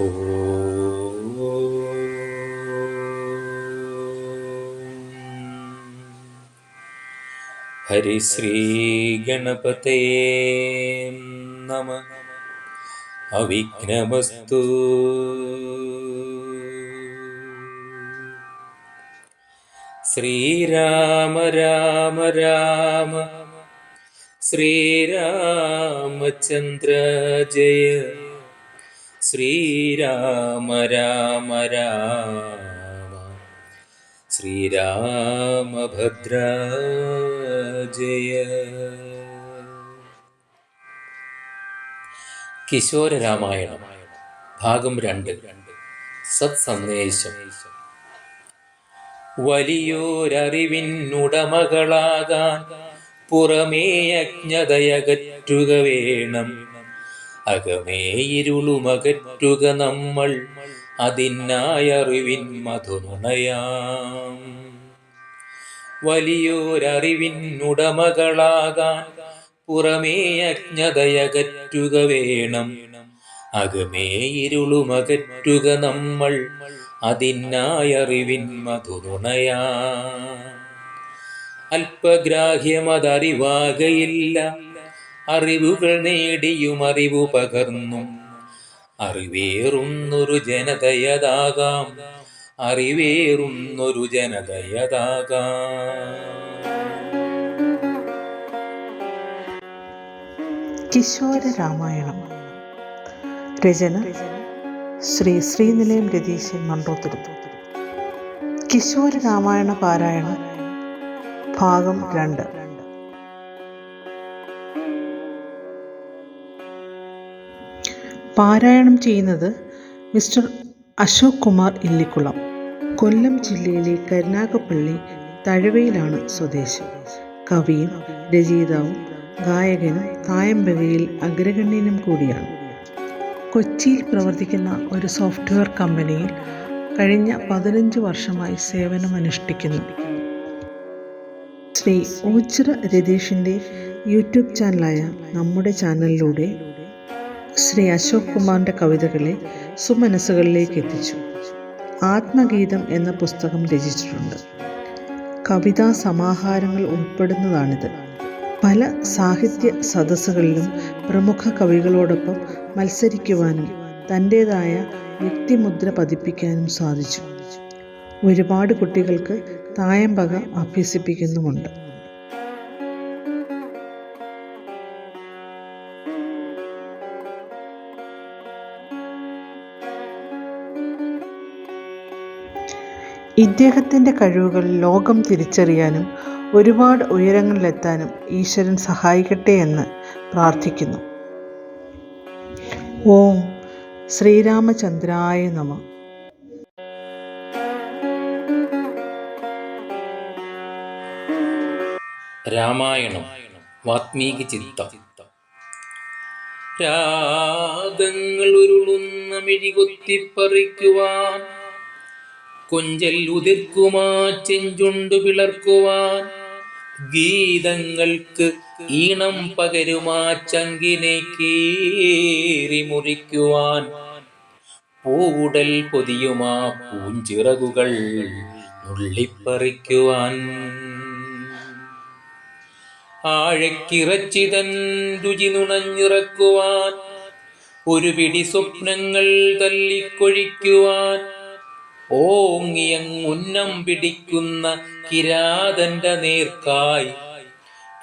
ഹരിശ്രീഗണപതേ നമ. അവിഘ്നമസ്തു. ശ്രീരാമ രാമ രാമ. ശ്രീരാമചന്ദ്ര ജയ. ശ്രീരാമ രാമ രാമ. ശ്രീരാമഭദ്ര ജയ. കിശോര രാമായണം ഭാഗം രണ്ട്. സത് സന്ദേശം വലിയോരറിവിനുടമകളാകാൻ പുറമേ അജ്ഞതയകറ്റുക വേണം. അകമേ ഇരുളുമകറ്റുക നമ്മൾ. അതിനായറിവിൻ മധുനുണയാം. വലിയോരറിവിനുടമകളാകാൻ പുറമേ അജ്ഞതയകറ്റുക വേണം. അകമേ ഇരുളുമകറ്റുക നമ്മൾ. അതിനായറിവിൻ മധുനുണയാ. അല്പഗ്രാഹ്യമതറിവാകയില്ല. അറിവുകൾ നേടിയും അറിവു പകർന്നും. അറിവേറുന്നൊരു ജനതയതാകാം. അറിവേറുന്നൊരു ജനതയതാകാം. കിശോര രാമായണം. രചന ശ്രീ ശ്രീനിലയം രതീശൻ മൺറോത്തുരുത്ത് കിശോര രാമായണ പാരായണം ഭാഗം രണ്ട്. പാരായണം ചെയ്യുന്നത് മിസ്റ്റർ അശോക് കുമാർ ഇല്ലിക്കുളം. കൊല്ലം ജില്ലയിലെ കരുനാഗപ്പള്ളി തഴവയിലാണ് സ്വദേശി. കവിയും രചയിതാവും ഗായകനും തായമ്പകയിൽ അഗ്രഗണ്യനും കൂടിയാണ്. കൊച്ചിയിൽ പ്രവർത്തിക്കുന്ന ഒരു സോഫ്റ്റ്വെയർ കമ്പനിയിൽ കഴിഞ്ഞ പതിനഞ്ച് വർഷമായി സേവനമനുഷ്ഠിക്കുന്നു. ശ്രീ ഓച്ചിറ രതീഷിന്റെ യൂട്യൂബ് ചാനലായ നമ്മുടെ ചാനലിലൂടെ ശ്രീ അശോക് കുമാറിന്റെ കവിതകളെ സുമനസ്സുകളിലേക്ക് എത്തിച്ചു. ആത്മഗീതം എന്ന പുസ്തകം രചിച്ചിട്ടുണ്ട്. കവിതാ സമാഹാരങ്ങൾ ഉൾപ്പെടുന്നതാണിത്. പല സാഹിത്യ സദസ്സുകളിലും പ്രമുഖ കവികളോടൊപ്പം മത്സരിക്കുവാനും തന്റേതായ വ്യക്തിമുദ്ര പതിപ്പിക്കാനും സാധിച്ചു. ഒരുപാട് കുട്ടികൾക്ക് തായമ്പക അഭ്യസിപ്പിക്കുന്നുമുണ്ട്. ഇദ്ദേഹത്തിന്റെ കഴിവുകൾ ലോകം തിരിച്ചറിയാനും ഒരുപാട് ഉയരങ്ങളിലെത്താനും ഈശ്വരൻ സഹായിക്കട്ടെ എന്ന് പ്രാർത്ഥിക്കുന്നു. ഓം ശ്രീരാമചന്ദ്രായ നമ. രാമായണം വാത്മീകി ചിത്തം. രാഗങ്ങൾ ഉരുളുന്ന മിഴികൊത്തിപ്പറിക്കുവാൻ കൊഞ്ചൽ ഉതിർക്കുമാ ചെഞ്ചുണ്ടു പിളർക്കുവാൻ. ഗീതങ്ങൾക്ക് ഈണം പകരുമാ ചങ്കിനെ കീറി മുറിക്കുവാൻ. പൂടൽ പൊതിയുമാ പൂഞ്ചിറകുകൾ നുള്ളിപ്പറിക്കുവാൻ. ആഴക്കിറച്ചിതൻ രുചി നുണഞ്ഞിറക്കുവാൻ. ഒരു പിടി സ്വപ്നങ്ങൾ തല്ലിക്കൊഴിക്കുവാൻ. ഓങ്ങിയങ്ങുന്നം പിടിക്കുന്ന കിരാതന്റെ നേർക്കായി.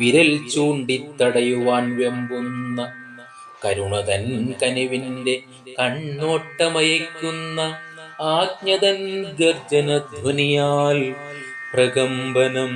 വിരൽ ചൂണ്ടിത്തടയുവാൻ വെമ്പുന്ന കരുണതൻ കനിവിന്റെ കണ്ണോട്ടമയക്കുന്ന ആജ്ഞതൻ ഗർജനധ്വനിയാൽ പ്രകമ്പനം.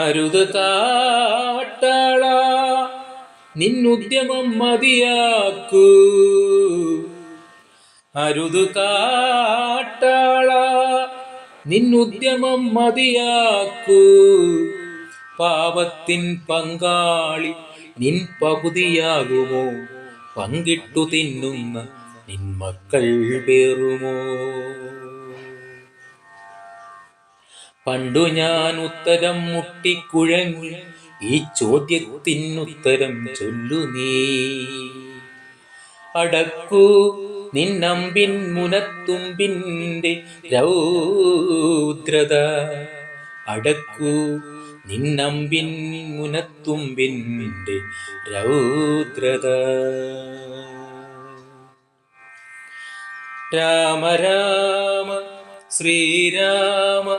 അരുത് കാട്ടാള നിന്നുദ്യമം മതിയാക്കൂ അരുത് കാട്ടാള നിന്നുദ്യമം മതിയാക്കൂ പാപത്തിൻ പങ്കാളി നിൻ പകുതിയാകുമോ? പങ്കിട്ടു തിന്നുന്ന നിൻ മക്കൾ പേറുമോ? പണ്ടു ഞാൻ ഉത്തരം മുട്ടിക്കുഴങ്ങി ഈ ചോദ്യത്തിനുത്തരം ചൊല്ലു നീ അടക്കൂ നിന്നമ്പിൻ മുനത്തുമ്പിന്റെ രൗദ്രത. അടക്കൂ നിന്നമ്പിൻ മുനത്തുമ്പിന്റെ രൗദ്രത. രാമ രാമ ശ്രീരാമ